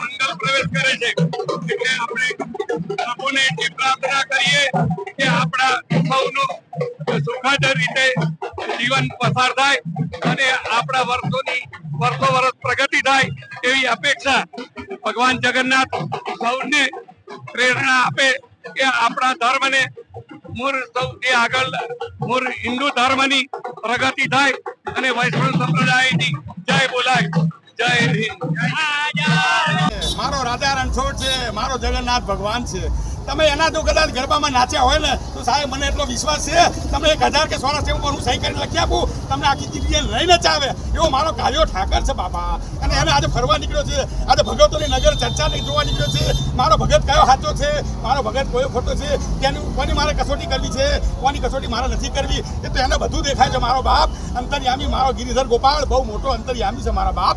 મંગલ પ્રવેશ કરે છે એટલે આપણે પ્રભુને એટલી પ્રાર્થના કરીએ કે આપણા સૌનું સુખાદર રીતે જીવન પસાર થાય અને આપણા વર્ષોની વર્ષો વર્ષ પ્રગતિ થાય એવી અપેક્ષા ભગવાન જગન્નાથ સૌને પ્રેરણા આપે કે આપણા ધર્મને મૂળ સૌથી આગળ, મૂળ હિન્દુ ધર્મની પ્રગતિ થાય અને વૈષ્ણવ સંપ્રદાયની જય બોલાય. જય હિન્દ. મારો રાધા રણછોડ છે, મારો જગન્નાથ ભગવાન છે. તમે એના જો કદાચ ગરબામાં નાચ્યા હોય ને, તો સાહેબ, મને એટલો વિશ્વાસ છે. તમે એક હજાર કે સોળા સેવું હું સહી કરીને લખી આપું, તમને આખી જિંદગી લઈને ચાવે એવો મારો કાળિયો ઠાકર છે, બાપા. અને એને આજે ફરવા નીકળ્યો છે. આજે ભગતોની નગર ચર્ચા નહીં જોવા નીકળ્યો છે. મારો ભગત કયો સાચો છે? મારો ભગત કયો ખોટો છે? તેની, કોની મારે કસોટી કરવી છે? કોની કસોટી મારે નથી કરવી? એ તો એને બધું દેખાય છે, મારો બાપ. અંતર્યામી મારો ગિરિધર ગોપાળ બહુ મોટો અંતર્યામી છે મારા બાપ.